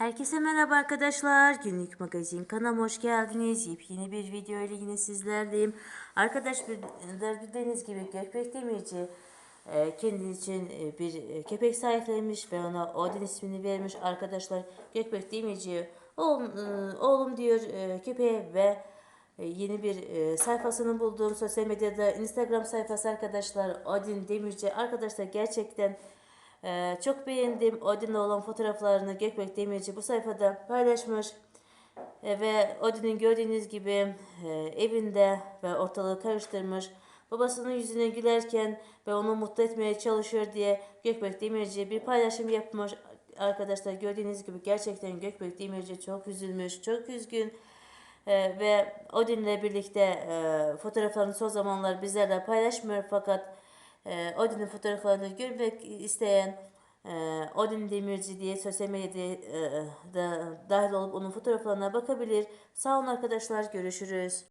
Herkese merhaba arkadaşlar. Günlük magazin kanalıma hoş geldiniz. Yepyeni bir video ile yine sizlerleyim. Arkadaşlar bildiğiniz gibi Gökbek Demirci e, kendi için e, bir e, köpek sahiplenmiş ve ona Odin ismini vermiş. Arkadaşlar Gökbek Demirci oğlum, oğlum diyor köpeğe ve yeni bir sayfasını buldum. Sosyal medyada Instagram sayfası arkadaşlar Odin Demirci. Arkadaşlar gerçekten ee, çok beğendim. Odin'le olan fotoğraflarını Gökbek Demirci bu sayfada paylaşmış. Ee, ve Odin'in gördüğünüz gibi e, evinde ve ortalığı karıştırmış. Babasının yüzüne gülerken ve onu mutlu etmeye çalışıyor diye Gökbek Demirci bir paylaşım yapmış. Arkadaşlar gördüğünüz gibi gerçekten Gökbek Demirci çok üzülmüş, çok üzgün. Ee, ve Odin'le birlikte e, fotoğraflarını son zamanlar bizlerle paylaşmıyor fakat e, Odin'in fotoğraflarını görmek isteyen e, Odin Demirci diye sosyal medyada e, da dahil olup onun fotoğraflarına bakabilir. Sağ olun arkadaşlar görüşürüz.